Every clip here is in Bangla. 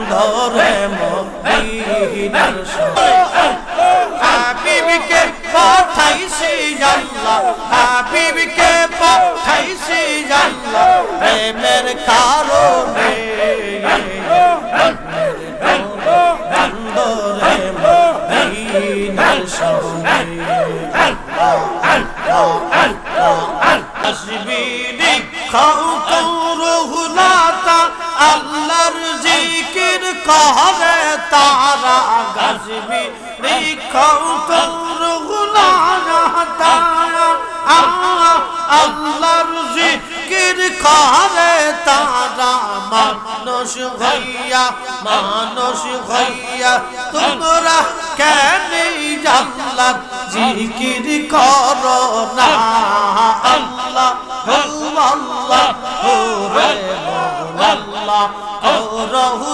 বন্ধরে মদিনার হাবিবকে পাঠাইছি আল্লাহ হাবিবকে পাঠাইছি আল্লাহ প্রেমের কারণে। বন্ধরে মদিনার করে তারা গাজবি খাও কৌরহুলাতা আল্লাহর জিকির করে তারা মানুষ হইয়া মানুষ হইয়া, তোমরা কেন জানলা জিকির করো না। আল্লাহ আল্লাহ রে আল্লাহ রহু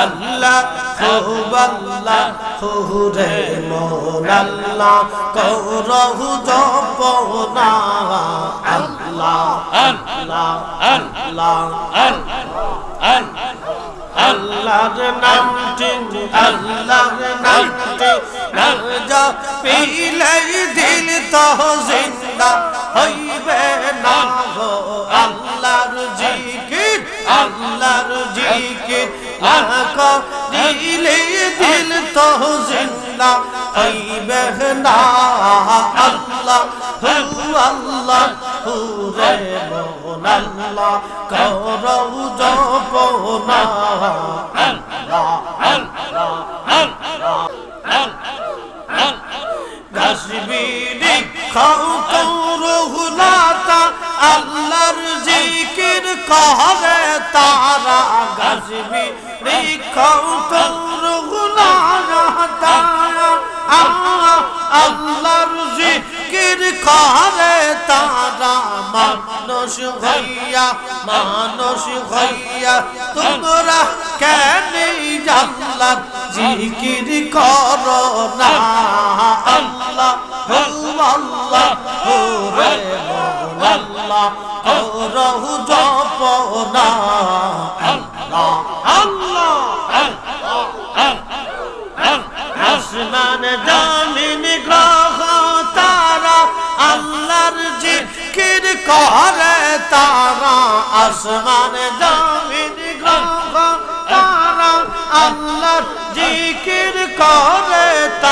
আল্লাহ হো আল্লাহ হো রে মোর আল্লাহ, করহু জপ না আল্লাহ আল্লাহ আল্লাহ, আল্লাহর নামটি আল্লাহর নামটি না পিলে দিল তো জিন্দা হইবে না গো। আল্লাহর জিকির আল্লাহর জিকির লাখ দিলে দিল তো জিন্দা হইবে না আল্লাহ, হু আল্লাহ হু রে মোন, আল্লাহ, করৌ জপ না আল্লাহ আল্লাহ গাছবিনি খাও কৌরহুলাতা আল্লাহর জিকির করে তারা গাছবিনি খাও কৌরহুলাতা আল্লাহর জিকির করে তারা। মানুষ হইয়া মানুষ হইয়া, তোমরা কেন জানলাম জিকির করো না? আল্লাহ আল্লাহ রে আল্লাহ করহু জপ না আল্লাহ আল্লাহ। আসমান জামিন গ্রহ তারা আল্লাহর জিকির করে তারা। আসমান জামিন গ্রহ তারা আল্লাহর জিকির করে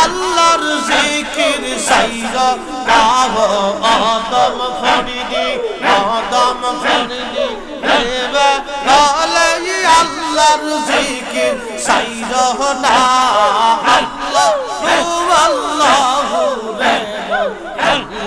আল্লাহর জিকির সাইর গাব আদম ফরিদি আদম ফরিদি দেবে বলে আল্লাহর জিকির সাইর না। আল্লাহ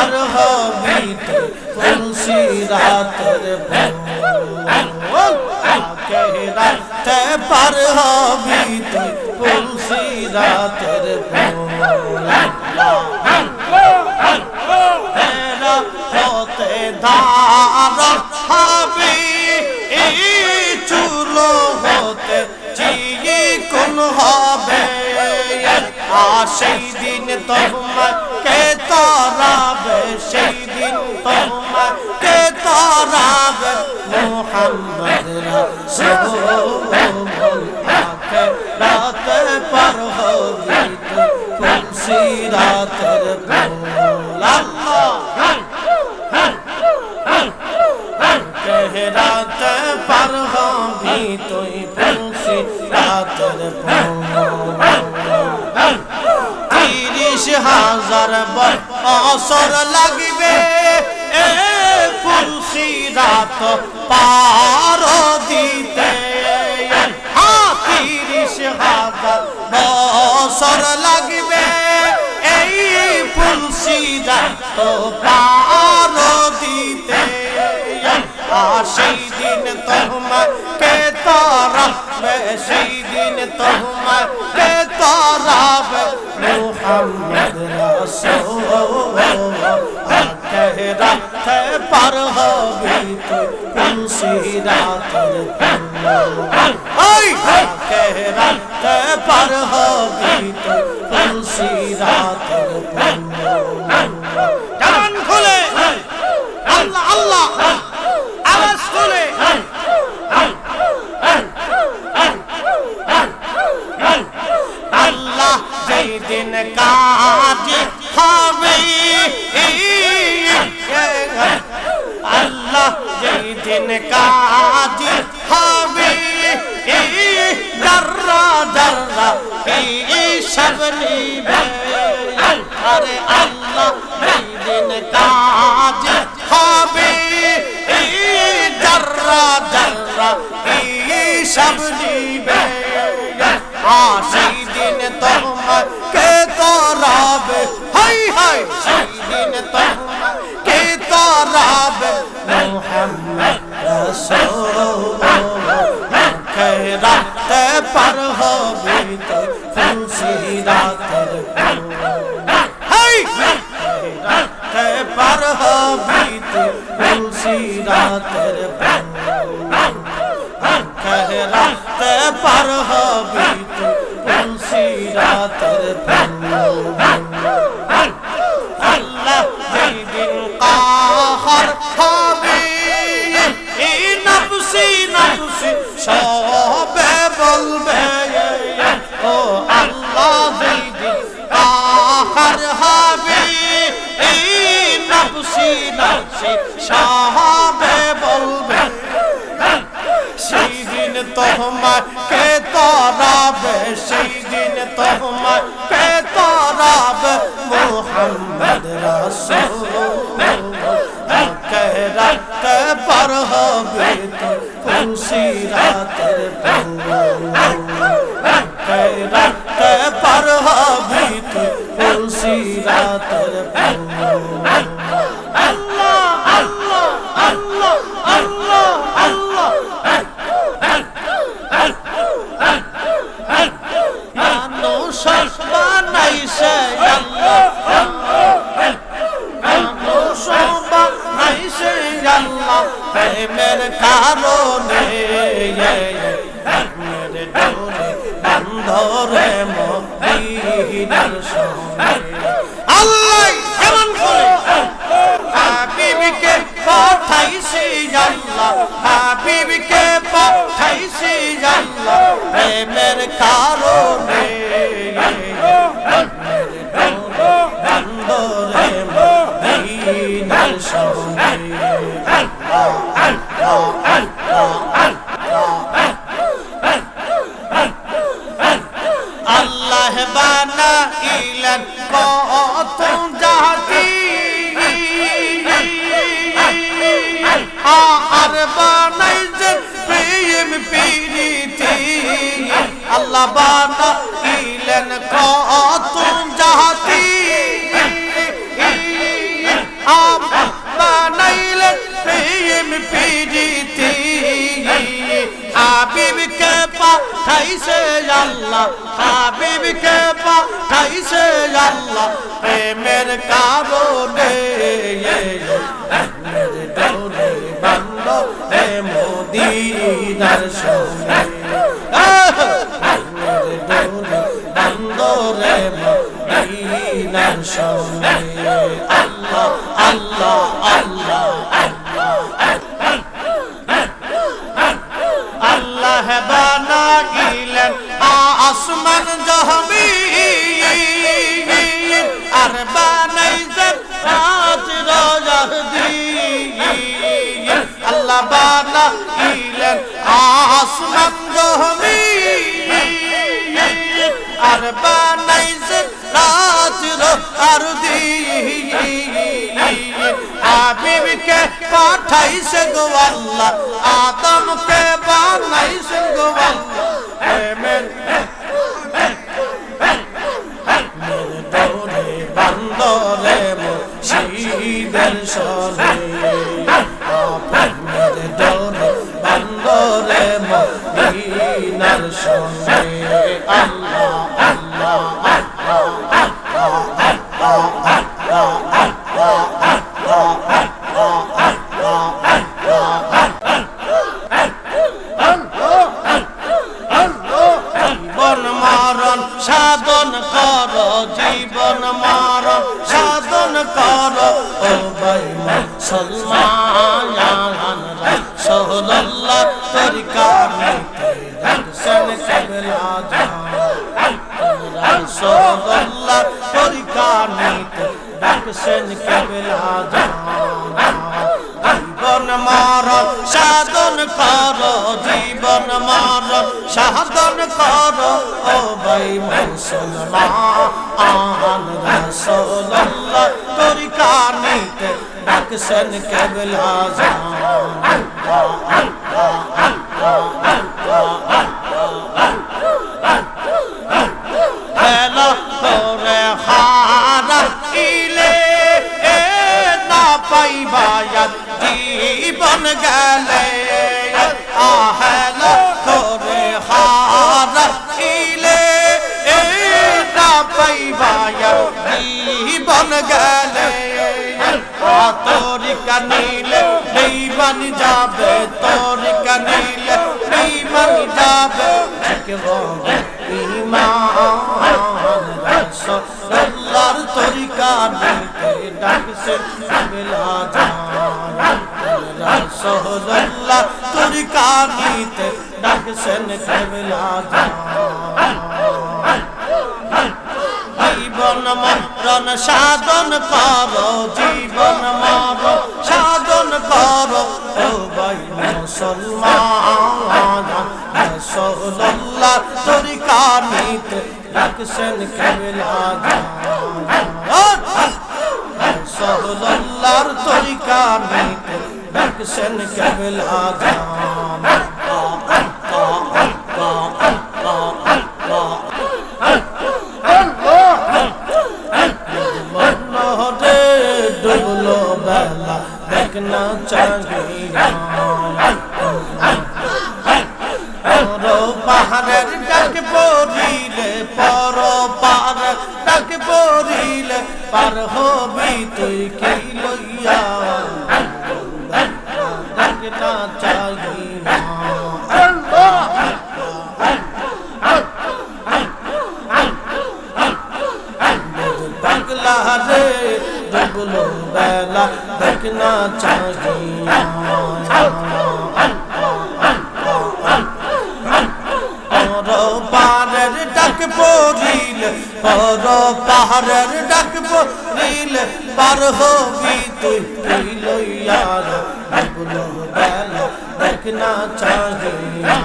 পার হবিতে তুলসী রাতের রাখতে পার হবিতে তুলসী রাতের হতে ধার হবে এই চুলো হতে চিয়ে কোন হবে? আর সেই দিন তোমাকে তরাবে সেই দিন তোমাকে তরাবে মোহাম্মদ রাসূলকে রাত পার হোগি তুম সিরাতের ভুল আল্লাহ রাত পার হোগি তুই তুম সিরাতের ভুল হাজার বছর লাগবে। এ তুলসি রাত পার দিতে। তিরিশ হাজার বছর লাগবে। এই তুলসি রাত পার দিতে। সেই দিন তোমার পার হবে তুই তুলসি রাতের ওই আকে রাতে পার হবি সেই দিন তোমার কে তোরাবে। High high. সেই দিন তোমার কে তোরাবে? মোহাম্মদ রাসূল রাতে পার হবে তো খুশি রাতের হাই রাতে পার হবে তো খুশি রাতের রাতে পার হবে রাতের আল্লাহ যেই দিন কাহার হবে, এই নফসি নফসি সবে বলবে, ও আল্লাহ যেই দিন কাহার হবে, এই নফসি নফসি সবে বলবে। সেই দিন তোমার কে তরাবে, সেই তোমার কে তরাবে মোহাম্মদ রাসূল কে রাতে পার হবে তো খুশি মদিনার সঙ্গে আল্লাহ পাঠাইছে আল্লাহ, হাবিবকে পাঠাইছে আল্লাহ, প্রেমের কারণে বান্দ হে মোদিনার সঙ্গে। বান্দ রে মোদিনার সঙ্গে। আল্লাহ আল্লাহ আল্লাহ। পাঠাইছে গো আল্লাহ। আদমকে বানাইছে গো আল্লাহ। প্রেমের মুসলমান সোহল্লাহ তোর কামে রক্ষণ কবলা জান সোহল্লাহ তোর কামে রক্ষণ কবলা জান জীবন মারণ সাধন কর জীবন মারণ সাধন কর ও ভাই মুসলমান আহন রসোল্লাহ তোর কানে ইলে এ না পাইবায়াত জীবন গেলে আহেলা তোরে হারা ইলে এ না পাইবায়াত জীবন গেলে তোরি কানিলে বেইমান যাবে, তোরি কানিলে বেইমান যাবে। ইমান রাসূলুল্লাহর তরিকা নিতে ডাকছে বেলা জান রাসূলুল্লাহ তরিকা নিতে ডাকছেন বেলা জান। জীবন মরণ, সাধন কর, জীবন মরণ, সাধন কর। মুসলমান, রাসূলুল্লাহ তরিকা নিতে রাখছেন কেবলা রাসূলুল্লাহর তরিকা নিতে রাখছেন কেবলা দেখনা চাহিয়া পর পাহাড়ের ডাক পড়িলে পর পাহাড়ের ডাক পড়িলে পার হবি ডুবলো বেলা দেখনা চাহিয়া। পাহাড়ের ডাক পড়িল পর পাহাড়ের ডাক পড়িল, পার হবি তুই তুই লইয়া ডুবলো বেলা দেখনা চাহিয়া।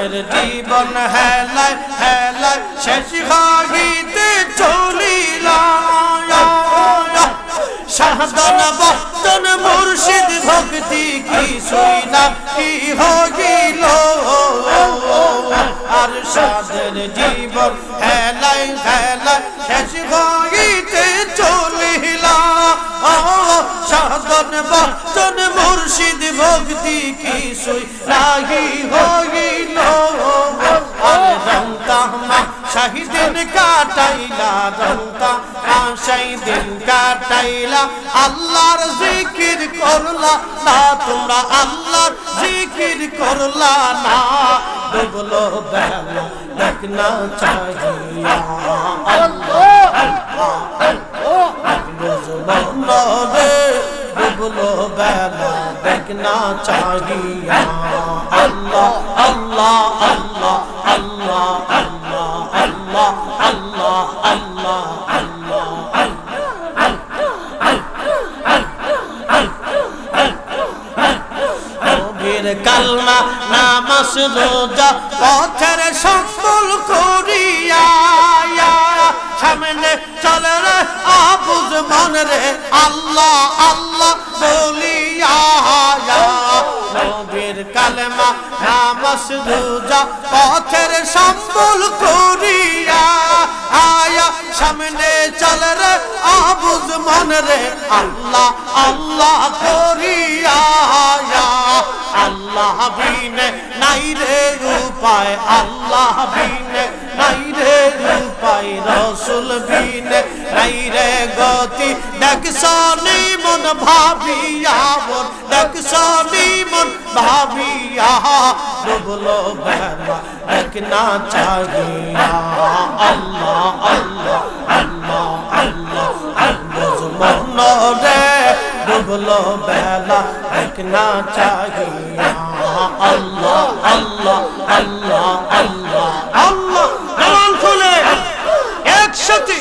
সাঁঝের জীবন হেলায় হেলায়, শেষ হাগিতে চলিল। সাধন বর্তন মুর্শিদ ভক্তি কি শুইলা, কি হইল আর সাধের জীবন হেলায় হেলায়, শেষ হাগিতে সাধন বর্তন মুর্শিদ ভক্তি কি শুই লাগি হইল আর রংতা মা শাহিদিন কাটাইলা মা শাহিদিন কাটাইলা আল্লাহর জিকির করলা না, তোমরা আল্লাহর জিকির করলা না। ডুবলো বেলা, দেখনা চাহিয়া। আল্লাহ বুঝলো বজবরে বুবলো বেলা দেখনা চাহিয়া। আল্লাহ আল্লাহ আল্লাহ আল্লাহ আল্লাহ আল্লাহ আল্লাহ আল্লাহ। কালমা নামাস রোজা, পথের সকল করিয়া সামনে চলে রে আবুজ মন রে। আল্লাহ আল্লাহ বলিয়া নবীর কালেমা রোজা পথের সম্বল করিয়া আয়া সামনে চলে রে আবুজ মন রে। আল্লাহ আল্লাহ করিয়া আল্লাহ বিনে নাই রে আল্লাহ বিনে নাই উপায় রসুল বিনে নাই রে গতি। দেখছনি মন ভাবিয়া মন দেখছনি মন ভাবিয়া। ডুবলো বেলা দেখ না চাহিয়া। আল্লাহ আল্লাহ আল্লাহ আল্লাহ আল্লাহ মন রে ডুবলো বেলা দেখ না চাহিয়া। আল্লাহ আল্লাহ আল্লাহ আল্লাহ। একসাথে